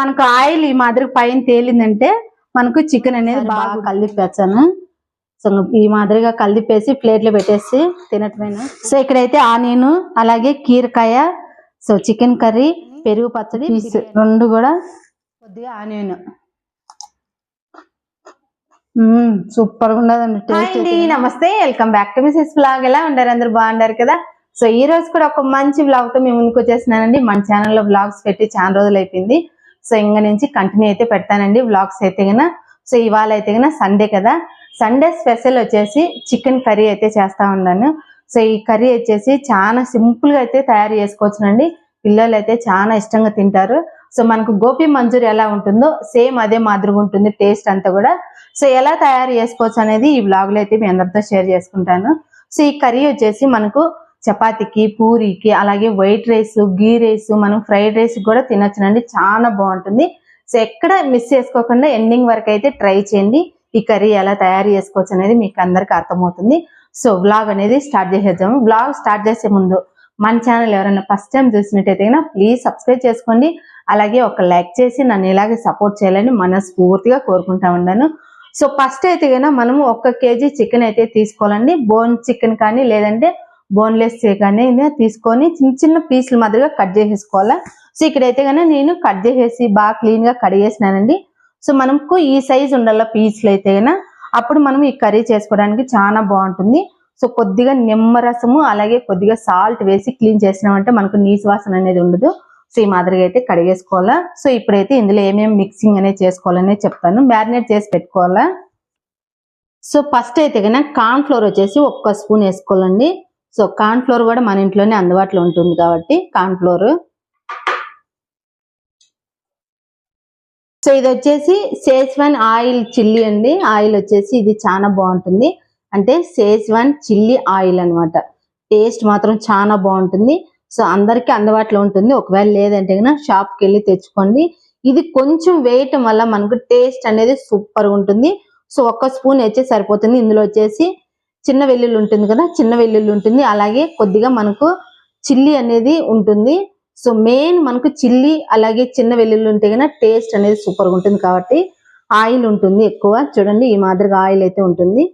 మనకు ఆయిల్ ఈ మాదిరి పైన తేలిందంటే మనకు చికెన్ అనేది బాగా కలిపేస్తాను. సో ఈ మాదిరిగా కలిపేసి ప్లేట్లో పెట్టేసి తినటమేనా? సో ఇక్కడైతే ఆనియన్ అలాగే కీరకాయ సో చికెన్ కర్రీ పెరుగు పచ్చడి రెండు కూడా కొద్దిగా ఆనియన్. సూపర్గా ఉండదండి టేస్ట్ నమస్తే welcome back to Mrs blog. ఎలా ఉండారు అందరు బాగుండారు కదా? సో ఈ రోజు కూడా ఒక మంచి బ్లాగ్తో మేము ముందుకు వచ్చేసినానండి మన ఛానల్లో బ్లాగ్స్ పెట్టి చాలా రోజులు అయిపోయింది. సో ఇంక నుంచి కంటిన్యూ అయితే పెడతానండి బ్లాగ్స్ అయితే గన. సో ఇవాళ అయితే గన సండే కదా. సండే స్పెషల్ వచ్చేసి చికెన్ కర్రీ అయితే చేస్తా ఉన్నాను. సో ఈ కర్రీ వచ్చేసి చాలా సింపుల్గా అయితే తయారు చేసుకోవచ్చునండి. పిల్లలు అయితే చాలా ఇష్టంగా తింటారు. సో మనకు గోపి మంజూరి ఎలా ఉంటుందో సేమ్ అదే మాదిరిగా ఉంటుంది టేస్ట్ అంతా కూడా. సో ఎలా తయారు చేసుకోవచ్చు అనేది ఈ బ్లాగ్లో అయితే మీ అందరితో షేర్ చేసుకుంటాను. సో ఈ కర్రీ వచ్చేసి మనకు చపాతీకి పూరికి అలాగే వైట్ రైస్ గీ రైస్ మనం ఫ్రైడ్ రైస్ కూడా తినొచ్చునండి చాలా బాగుంటుంది. సో ఎక్కడ మిస్ చేసుకోకుండా ఎండింగ్ వరకు అయితే ట్రై చేయండి. ఈ కర్రీ ఎలా తయారు చేసుకోవచ్చు అనేది మీకు అందరికి అర్థమవుతుంది. సో బ్లాగ్ అనేది స్టార్ట్ చేసేద్దాము బ్లాగ్ స్టార్ట్ చేసే ముందు మన ఛానల్ ఎవరైనా ఫస్ట్ టైం చూసినట్టయితే ప్లీజ్ సబ్స్క్రైబ్ చేసుకోండి. అలాగే ఒక లైక్ చేసి నన్ను ఇలాగే సపోర్ట్ చేయాలని మనస్ఫూర్తిగా కోరుకుంటా ఉన్నాను. సో ఫస్ట్ అయితే కనుక మనము ఒక కేజీ చికెన్ అయితే తీసుకోవాలండి. బోన్ చికెన్ కానీ లేదంటే బోన్లెస్ చేయగానే తీసుకొని చిన్న చిన్న పీసుల మాదిరిగా కట్ చేసేసుకోవాలా? సో ఇక్కడైతే కానీ నేను కట్ చేసేసి బాగా క్లీన్గా కడిగేసినానండి సో మనకు ఈ సైజ్ ఉండాల పీసులు అయితే కనుక అప్పుడు మనం ఈ కర్రీ చేసుకోవడానికి చాలా బాగుంటుంది. సో కొద్దిగా నిమ్మరసము అలాగే కొద్దిగా సాల్ట్ వేసి క్లీన్ చేసినామంటే మనకు నీసు వాసన అనేది ఉండదు. సో ఈ మాదిరిగా అయితే కడిగేసుకోవాలా? సో ఇప్పుడైతే ఇందులో ఏమేమి మిక్సింగ్ అనేది చేసుకోవాలనే చెప్తాను. మ్యారినేట్ చేసి పెట్టుకోవాలా? సో ఫస్ట్ అయితే కనుక కార్న్ ఫ్లోర్ వచ్చేసి ఒక్క స్పూన్ వేసుకోవాలండి. సో కార్న్ ఫ్లోర్ కూడా మన ఇంట్లోనే అందుబాటులో ఉంటుంది కాబట్టి కార్న్ ఫ్లోర్ సో ఇది వచ్చేసి సేజ్వాన్ ఆయిల్ చిల్లీ అండి. ఆయిల్ వచ్చేసి ఇది చాలా బాగుంటుంది. అంటే సేజ్వాన్ చిల్లీ ఆయిల్ అన్నమాట. టేస్ట్ మాత్రం చాలా బాగుంటుంది. సో అందరికీ అందుబాటులో ఉంటుంది. ఒకవేళ లేదంటే కనుక షాప్కి వెళ్ళి తెచ్చుకోండి. ఇది కొంచెం వేయటం వల్ల మనకు టేస్ట్ అనేది సూపర్ ఉంటుంది. సో ఒక్క స్పూన్ వచ్చి సరిపోతుంది. ఇందులో వచ్చేసి చిన్న వెల్లుల్లి ఉంటుంది కదా చిన్న వెల్లుల్లి ఉంటుంది. అలాగే కొద్దిగా మనకు చిల్లి అనేది ఉంటుంది. సో మెయిన్ మనకు చిల్లి అలాగే చిన్న వెల్లుల్లి ఉంటే కనుక టేస్ట్ అనేది సూపర్గా ఉంటుంది కాబట్టి ఆయిల్ ఉంటుంది ఎక్కువ. చూడండి ఈ మాదిరిగా ఆయిల్ అయితే ఉంటుంది.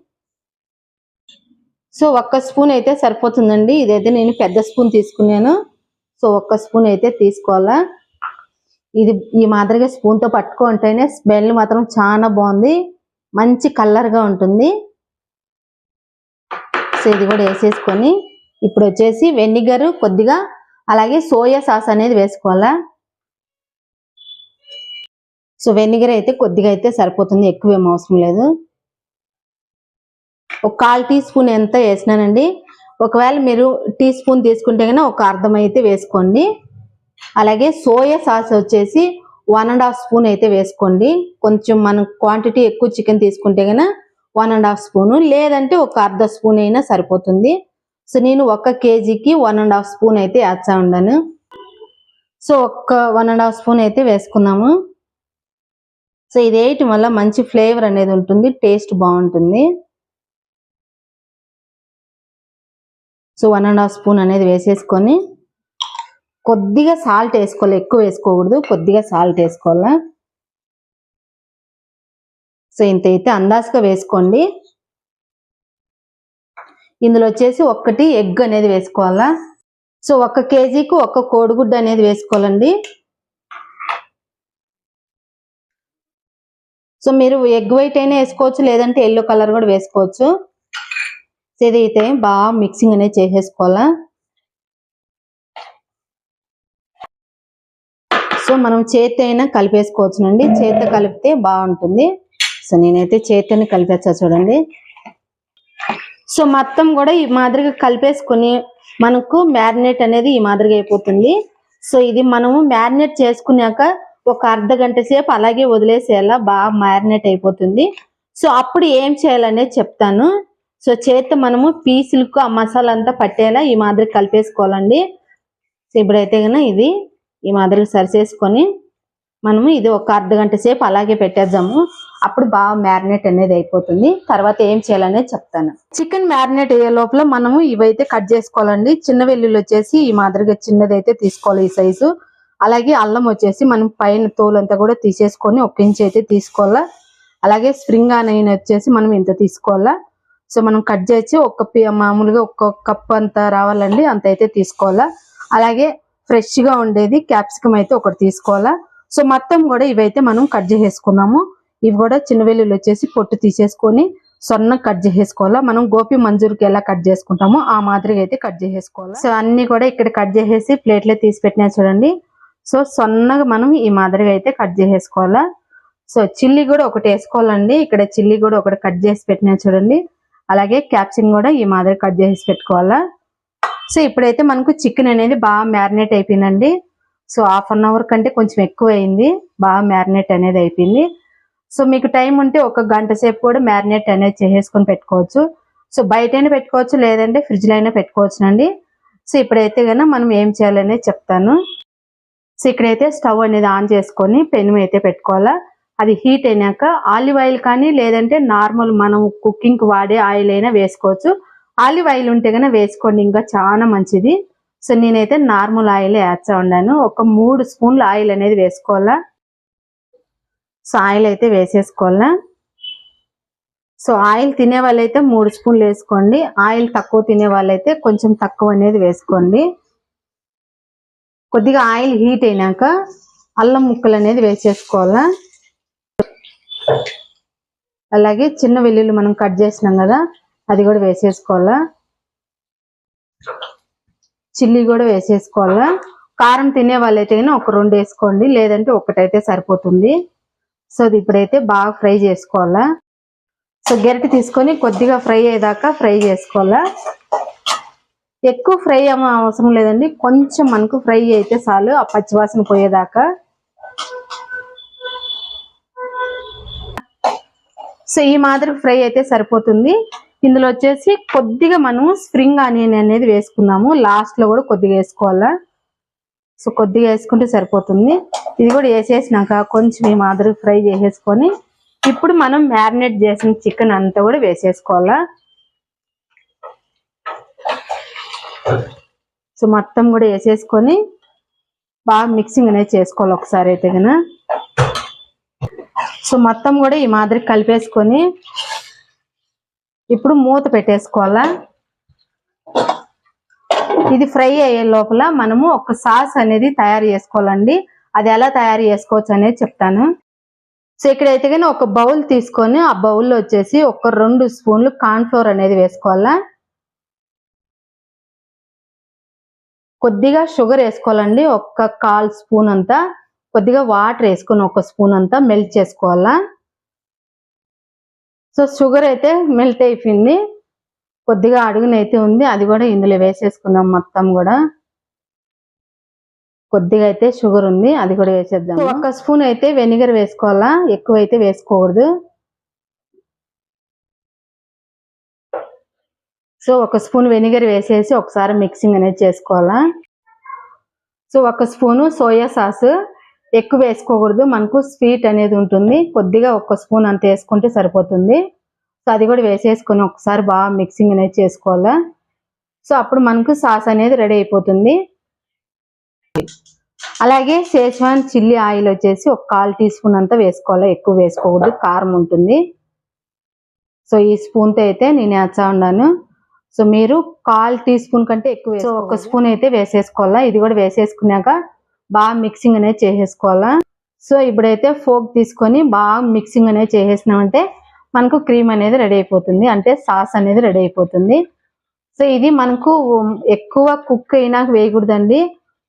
సో ఒక్క స్పూన్ అయితే సరిపోతుందండి. ఇదైతే నేను పెద్ద స్పూన్ తీసుకున్నాను. సో ఒక్క స్పూన్ అయితే తీసుకోవాలా. ఇది ఈ మాదిరిగా స్పూన్తో పట్టుకుంటేనే స్మెల్ మాత్రం చాలా బాగుంది. మంచి కలర్గా ఉంటుంది. సో ఇది కూడా వేసేసుకొని ఇప్పుడు వచ్చేసి వెనిగర్ కొద్దిగా అలాగే సోయా సాస్ అనేది వేసుకోవాలా. సో వెనిగర్ అయితే కొద్దిగా అయితే సరిపోతుంది ఎక్కువ ఏం అవసరం లేదు. ఒక కాల్ టీ స్పూన్ ఎంత వేసినానండి? ఒకవేళ మీరు టీ స్పూన్ తీసుకుంటే కనుక ఒక అర్థం అయితే వేసుకోండి. అలాగే సోయా సాస్ వచ్చేసి వన్ అండ్ హాఫ్ స్పూన్ అయితే వేసుకోండి. కొంచెం మనం క్వాంటిటీ ఎక్కువ చికెన్ తీసుకుంటే కనుక వన్ అండ్ హాఫ్ స్పూన్ లేదంటే ఒక అర్ధ స్పూన్ అయినా సరిపోతుంది. సో నేను ఒక కేజీకి వన్ అండ్ హాఫ్ స్పూన్ అయితే వేస్తా ఉండాను. సో ఒక్క వన్ అండ్ హాఫ్ స్పూన్ అయితే వేసుకున్నాము సో ఇది వేయటం వల్ల మంచి ఫ్లేవర్ అనేది ఉంటుంది టేస్ట్ బాగుంటుంది. So one and half spoon అనేది వేసేసుకొని కొద్దిగా సాల్ట్ వేసుకోవాలి ఎక్కువ వేసుకోకూడదు కొద్దిగా సాల్ట్ వేసుకోవాలా. సో ఇంత అయితే అందాజుగా వేసుకోండి. ఇందులో వచ్చేసి ఒక్కటి ఎగ్ అనేది వేసుకోవాలా? సో ఒక కేజీకి ఒక్క కోడిగుడ్డు అనేది వేసుకోవాలండి. సో మీరు ఎగ్ వైట్ అయినా వేసుకోవచ్చు లేదంటే ఎల్లో కలర్ కూడా వేసుకోవచ్చు. సో ఇది అయితే బాగా మిక్సింగ్ అనేది చేసేసుకోవాలా? సో మనం చేతి అయినా కలిపేసుకోవచ్చునండి. చేతితో కలిపితే బాగుంటుంది. సో నేనైతే చేతిని కలిపేస్తా చూడండి. సో మొత్తం కూడా ఈ మాదిరిగా కలిపేసుకొని మనకు మ్యారినేట్ అనేది ఈ మాదిరిగా అయిపోతుంది. సో ఇది మనము మ్యారినేట్ చేసుకున్నాక ఒక అర్ధ గంట సేపు అలాగే వదిలేసేలా బాగా మ్యారినేట్ అయిపోతుంది. సో అప్పుడు ఏం చేయాలనేది చెప్తాను. సో చేతి మనము పీసులకు ఆ మసాలా అంతా పట్టేలా ఈ మాదిరి కలిపేసుకోవాలండి. సో ఇప్పుడైతే కనుక ఇది ఈ మాదిరిగా సరిచేసుకొని మనము ఇది ఒక అర్ధ గంట సేపు అలాగే పెట్టేద్దాము. అప్పుడు బాగా మ్యారినేట్ అనేది అయిపోతుంది. తర్వాత ఏం చేయాలనేది చెప్తాను. చికెన్ మ్యారినేట్ అయ్యే లోపల మనము ఇవైతే కట్ చేసుకోవాలండి. చిన్న వెల్లుల్లి వచ్చేసి ఈ మాదిరిగా చిన్నది అయితే తీసుకోవాలి ఈ సైజు. అలాగే అల్లం వచ్చేసి మనం పైన తోలంతా కూడా తీసేసుకొని ఒక ఇంచ్ అయితే తీసుకోవాలా. అలాగే స్ప్రింగ్ ఆనియన్ వచ్చేసి మనం ఇంత తీసుకోవాలా. సో మనం కట్ చేసి ఒక మామూలుగా ఒక కప్ అంత రావాలండి. అంత అయితే తీసుకోవాలా. అలాగే ఫ్రెష్గా ఉండేది క్యాప్సికం అయితే ఒకటి తీసుకోవాలా. సో మొత్తం కూడా ఇవైతే మనం కట్ చేసేసుకున్నాము. ఇవి కూడా చిన్న వెల్లుల్లి వచ్చేసి పొట్టు తీసేసుకొని సొన్న కట్ చేసేసుకోవాలా. మనం గోపి మంజూరికి ఎలా కట్ చేసుకుంటామో ఆ మాదిరిగా అయితే కట్ చేసేసుకోవాలి. సో అన్ని కూడా ఇక్కడ కట్ చేసేసి ప్లేట్లో తీసి పెట్టినా చూడండి. సో సొన్నగా మనం ఈ మాదిరిగా అయితే కట్ చేసేసుకోవాలా. సో చిల్లీ కూడా ఒకటి వేసుకోవాలండి. ఇక్కడ చిల్లీ కూడా ఒకటి కట్ చేసి పెట్టినా చూడండి. అలాగే క్యాప్సికం కూడా ఈ మాదిరి కట్ చేసి పెట్టుకోవాలా. సో ఇప్పుడైతే మనకు చికెన్ అనేది బాగా మ్యారినేట్ అయిపోయిందండి. సో హాఫ్ అన్ అవర్ కంటే కొంచెం ఎక్కువ అయింది బాగా మ్యారినేట్ అనేది అయిపోయింది. సో మీకు టైం ఉంటే ఒక గంట సేపు కూడా మ్యారినేట్ అనేది చేసేసుకొని పెట్టుకోవచ్చు. సో బయటైనా పెట్టుకోవచ్చు లేదంటే ఫ్రిడ్జ్లో అయినా పెట్టుకోవచ్చునండి. సో ఇప్పుడైతే కనుక మనం ఏం చేయాలనేది చెప్తాను. సో ఇక్కడైతే స్టవ్ అనేది ఆన్ చేసుకొని పెను అయితే పెట్టుకోవాలా. అది హీట్ అయినాక ఆలివ్ ఆయిల్ కానీ లేదంటే నార్మల్ మనం కుకింగ్ వాడే ఆయిల్ అయినా వేసుకోవచ్చు. ఆలివ్ ఆయిల్ ఉంటే కనుక వేసుకోండి ఇంకా చాలా మంచిది. సో నేనైతే నార్మల్ ఆయిల్ వేస్తా ఉన్నాను ఒక మూడు స్పూన్ల ఆయిల్ అనేది వేసుకోవాలా. సో ఆయిల్ అయితే వేసేసుకోవాలా. సో ఆయిల్ తినే వాళ్ళైతే మూడు స్పూన్లు వేసుకోండి. ఆయిల్ తక్కువ తినే వాళ్ళైతే కొంచెం తక్కువ అనేది వేసుకోండి. కొద్దిగా ఆయిల్ హీట్ అయినాక అల్లం ముక్కలు అనేది వేసేసుకోవాలా. అలాగే చిన్న వెల్లుల్లి మనం కట్ చేసినాం కదా అది కూడా వేసేసుకోవాలా. చిల్లీ కూడా వేసేసుకోవాలా. కారం తినే వాళ్ళైతే ఒక రెండు వేసుకోండి లేదంటే ఒకటైతే సరిపోతుంది. సో అది ఇప్పుడైతే బాగా ఫ్రై చేసుకోవాలా? సో గరిటె తీసుకొని కొద్దిగా ఫ్రై అయ్యేదాకా ఫ్రై చేసుకోవాలా? ఎక్కువ ఫ్రై ఏమో అవసరం లేదండి. కొంచెం మనకు ఫ్రై అయితే చాలు ఆ పచ్చివాసన పోయేదాకా. సో ఈ మాదిరి ఫ్రై అయితే సరిపోతుంది. ఇందులో వచ్చేసి కొద్దిగా మనము స్ప్రింగ్ ఆనియన్ అనేది వేసుకున్నాము. లాస్ట్లో కూడా కొద్దిగా వేసుకోవాలా? సో కొద్దిగా వేసుకుంటే సరిపోతుంది. ఇది కూడా వేసేసినాక కొంచెం ఈ మాదిరి ఫ్రై చేసేసుకొని ఇప్పుడు మనం మ్యారినేట్ చేసిన చికెన్ అంతా కూడా వేసేసుకోవాలా. సో మొత్తం కూడా వేసేసుకొని బాగా మిక్సింగ్ అనేది చేసుకోవాలి ఒకసారి అయితే కనుక సో మొత్తం కూడా ఈ మాదిరి కలిపేసుకొని ఇప్పుడు మూత పెట్టేసుకోవాలా. ఇది ఫ్రై అయ్యే లోపల మనము ఒక సాస్ అనేది తయారు చేసుకోవాలండి. అది ఎలా తయారు చేసుకోవచ్చు అనేది చెప్తాను. సో ఇక్కడైతే కానీ ఒక బౌల్ తీసుకొని ఆ బౌల్లో వచ్చేసి ఒక రెండు స్పూన్లు కార్న్ ఫ్లోర్ అనేది వేసుకోవాలా. కొద్దిగా షుగర్ వేసుకోవాలండి. ఒక్క కాల్ స్పూన్ అంతా. కొద్దిగా వాటర్ వేసుకొని ఒక స్పూన్ అంతా మెల్ట్ చేసుకోవాలా. సో షుగర్ అయితే మెల్ట్ అయిపోయింది. కొద్దిగా అడుగునైతే ఉంది అది కూడా ఇందులో వేసేసుకుందాం మొత్తం కూడా. కొద్దిగా అయితే షుగర్ ఉంది అది కూడా వేసేద్దాం ఒక స్పూన్ అయితే వెనిగర్ వేసుకోవాలా? ఎక్కువ అయితే వేసుకోకూడదు. సో ఒక స్పూన్ వెనిగర్ వేసేసి ఒకసారి మిక్సింగ్ అనేది చేసుకోవాలా? సో ఒక స్పూను సోయా సాస్ ఎక్కువ వేసుకోకూడదు మనకు స్వీట్ అనేది ఉంటుంది. కొద్దిగా ఒక స్పూన్ అంత వేసుకుంటే సరిపోతుంది. సో అది కూడా వేసేసుకొని ఒకసారి బాగా మిక్సింగ్ అనేది చేసుకోవాలా? సో అప్పుడు మనకు సాస్ అనేది రెడీ అయిపోతుంది. అలాగే షేజ్వాన్ చిల్లీ ఆయిల్ వచ్చేసి ఒక కాల్ టీ స్పూన్ అంతా వేసుకోవాలి? ఎక్కువ వేసుకోకూడదు కారం ఉంటుంది. సో ఈ స్పూన్తో అయితే నేను వేస్తా ఉన్నాను. సో మీరు కాల్ టీ స్పూన్ కంటే ఎక్కువ సో ఒక స్పూన్ అయితే వేసేసుకోవాలా? ఇది కూడా వేసేసుకున్నాక బాగా మిక్సింగ్ అనేది చేసేసుకోవాలా? సో ఇప్పుడైతే ఫోక్ తీసుకొని బాగా మిక్సింగ్ అనేది చేసేసినామంటే మనకు క్రీమ్ అనేది రెడీ అయిపోతుంది. అంటే సాస్ అనేది రెడీ అయిపోతుంది. సో ఇది మనకు ఎక్కువ కుక్ అయినాక వేయకూడదండి.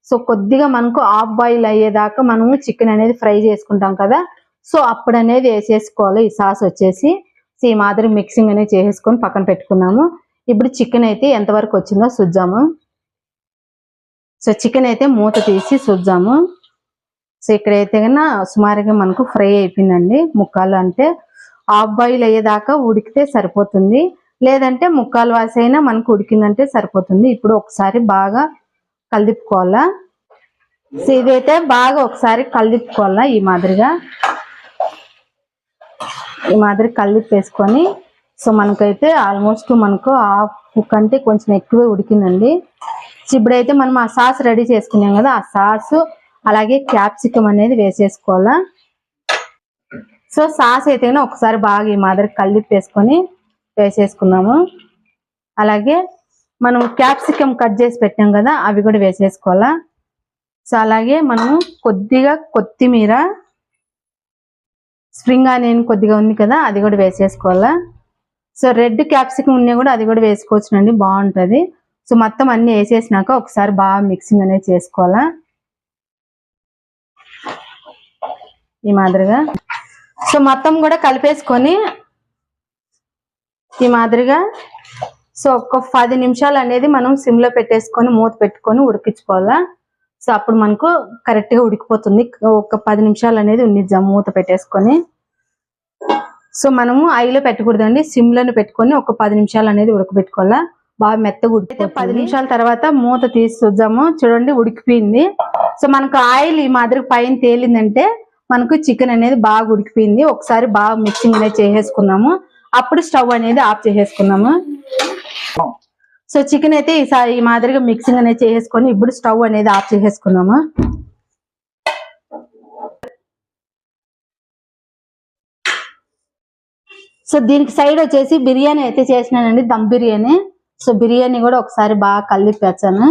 సో కొద్దిగా మనకు ఆఫ్ బాయిల్ అయ్యేదాకా మనము చికెన్ అనేది ఫ్రై చేసుకుంటాం కదా. సో అప్పుడు అనేది వేసేసుకోవాలి. ఈ సాస్ వచ్చేసి. సో ఈ మాదిరి మిక్సింగ్ అనేది చేసేసుకొని పక్కన పెట్టుకున్నాము. ఇప్పుడు చికెన్ అయితే ఎంతవరకు వచ్చిందో చూద్దాము. సో చికెన్ అయితే మూత తీసి చూద్దాము. సో ఇక్కడైతే కన్నా సుమారుగా మనకు ఫ్రై అయిపోయిందండి. ముక్కలు అంటే హాఫ్ బాయిల్ అయ్యేదాకా ఉడికితే సరిపోతుంది. లేదంటే ముక్కాలు వాసి అయినా మనకు ఉడికిందంటే సరిపోతుంది. ఇప్పుడు ఒకసారి బాగా కలిదిప్పుకోవాలా? సో ఇదైతే బాగా ఒకసారి కలిదిప్పుకోవాలా ఈ మాదిరిగా? ఈ మాదిరి కలిదిప్పేసుకొని సో మనకైతే ఆల్మోస్ట్ మనకు హాఫ్ కంటే కొంచెం ఎక్కువే ఉడికిందండి. ఇప్పుడైతే మనం ఆ సాస్ రెడీ చేసుకున్నాం కదా ఆ సాస్ అలాగే క్యాప్సికం అనేది వేసేసుకోవాలా? సో సాస్ అయితే ఒకసారి బాగా ఈ మాదిరి కలిపి వేసుకొని వేసేసుకున్నాము అలాగే మనం క్యాప్సికమ్ కట్ చేసి పెట్టాం కదా అవి కూడా వేసేసుకోవాలా? సో అలాగే మనము కొద్దిగా కొత్తిమీర స్ప్రింగ్ ఆనియన్ కొద్దిగా ఉంది కదా అది కూడా వేసేసుకోవాలా? సో రెడ్ క్యాప్సికమ్ ఉన్నా కూడా అది కూడా వేసుకోవచ్చునండి బాగుంటుంది. సో మొత్తం అన్ని వేసేసినాక ఒకసారి బాగా మిక్సింగ్ అనేది చేసుకోవాలా? ఈ మాదిరిగా. సో మొత్తం కూడా కలిపేసుకొని ఈ మాదిరిగా సో ఒక పది నిమిషాలు అనేది మనం సిమ్లో పెట్టేసుకొని మూత పెట్టుకొని ఉడికించుకోవాలా? సో అప్పుడు మనకు కరెక్ట్గా ఉడికిపోతుంది. ఒక పది నిమిషాలు అనేది ఉన్నిద్దాం మూత పెట్టేసుకొని. సో మనము ఐలో పెట్టకూడదండి. సిమ్లోనే పెట్టుకొని ఒక పది నిమిషాలు అనేది ఉడకబెట్టుకోవాలా? బాగా మెత్తగా ఉడికితే పది నిమిషాల తర్వాత మూత తీసి చూద్దాము. చూడండి ఉడికిపోయింది. సో మనకు ఆయిల్ ఈ మాదిరి పైన తేలిందంటే మనకు చికెన్ అనేది బాగా ఉడికిపోయింది. ఒకసారి బాగా మిక్సింగ్ అనేది చేసేసుకున్నాము అప్పుడు స్టవ్ అనేది ఆఫ్ చేసేసుకున్నాము సో చికెన్ అయితే ఈసారి ఈ మాదిరిగా మిక్సింగ్ అనేది చేసేసుకొని ఇప్పుడు స్టవ్ అనేది ఆఫ్ చేసేసుకున్నాము సో దీనికి సైడ్ వచ్చేసి బిర్యానీ అయితే చేసినానండి దమ్ బిర్యానీ. సో బిర్యానీ కూడా ఒకసారి బాగా కలిపేసాను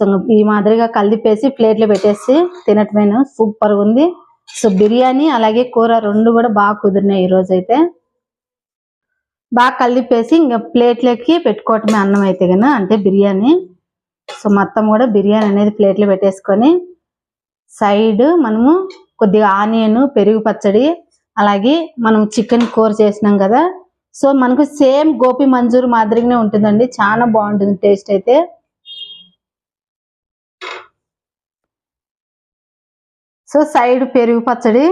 సో ఈ మాదిరిగా కలిపేసి ప్లేట్లో పెట్టేసి తినటమేను. సూపర్ ఉంది. సో బిర్యానీ అలాగే కూర రెండు కూడా బాగా కుదిరినాయి ఈ రోజు అయితే బాగా కలిపేసి ఇంకా ప్లేట్లకి పెట్టుకోవటమే అన్నం అయితే గన అంటే బిర్యానీ. సో మొత్తం కూడా బిర్యానీ అనేది ప్లేట్లు పెట్టేసుకొని సైడ్ మనము కొద్దిగా ఆనియన్ పెరుగు పచ్చడి అలాగే మనం చికెన్ కూర చేసినాం కదా. సో మనకు సేమ్ గోపి మంజూరు మాదిరిగానే ఉంటుందండి. చాలా బాగుంటుంది టేస్ట్ అయితే. సో సైడ్ పెరుగు పచ్చడి.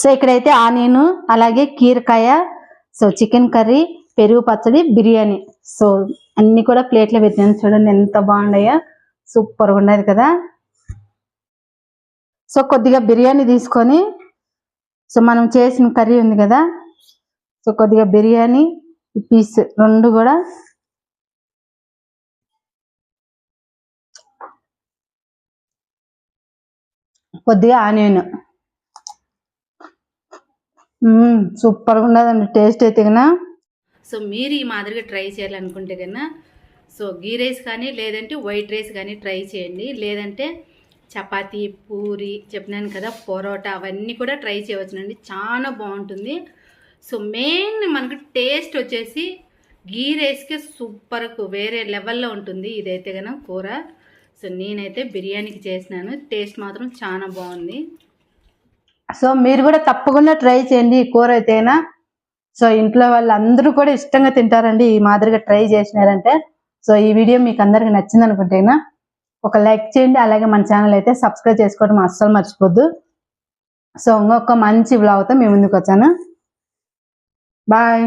సో ఇక్కడైతే ఆనియన్ అలాగే కీరకాయ సో చికెన్ కర్రీ పెరుగు పచ్చడి బిర్యానీ. సో అన్ని కూడా ప్లేట్లో పెట్టాను చూడండి ఎంత బాగున్నాయో. సూపర్గా ఉండదు కదా. సో కొద్దిగా బిర్యానీ తీసుకొని సో మనం చేసిన కర్రీ ఉంది కదా. సో కొద్దిగా బిర్యానీ పీస్ రెండు కూడా కొద్దిగా ఆనియన్. సూపర్గా ఉండదండి టేస్ట్ అయితే కన్నా సో మీరు ఈ మాదిరిగా ట్రై చేయాలనుకుంటే కన్నా సో గీ రైస్ కానీ లేదంటే వైట్ రైస్ కానీ ట్రై చేయండి. లేదంటే చపాతి పూరి చెప్పినాను కదా పొరోటా అవన్నీ కూడా ట్రై చేయవచ్చునండి. చాలా బాగుంటుంది. సో మెయిన్ మనకు టేస్ట్ వచ్చేసి గీ రైస్కే సూపర్కు వేరే లెవెల్లో ఉంటుంది ఇదైతే కనుక కూర. సో నేనైతే బిర్యానీకి చేసినాను. టేస్ట్ మాత్రం చాలా బాగుంది. సో మీరు కూడా తప్పకుండా ట్రై చేయండి ఈ కూర అయితేనా. సో ఇంట్లో వాళ్ళు అందరూ కూడా ఇష్టంగా తింటారండి ఈ మాదిరిగా ట్రై చేసినారంటే. సో ఈ వీడియో మీకు అందరికి నచ్చింది అనుకుంటేనా. ఒక లైక్ చేయండి అలాగే మన ఛానల్ అయితే సబ్స్క్రైబ్ చేసుకోవడం అస్సలు మర్చిపోద్దు. సో ఇంకొక మంచి బ్లాగ్తో మీ ముందుకు వచ్చాను. బాయ్.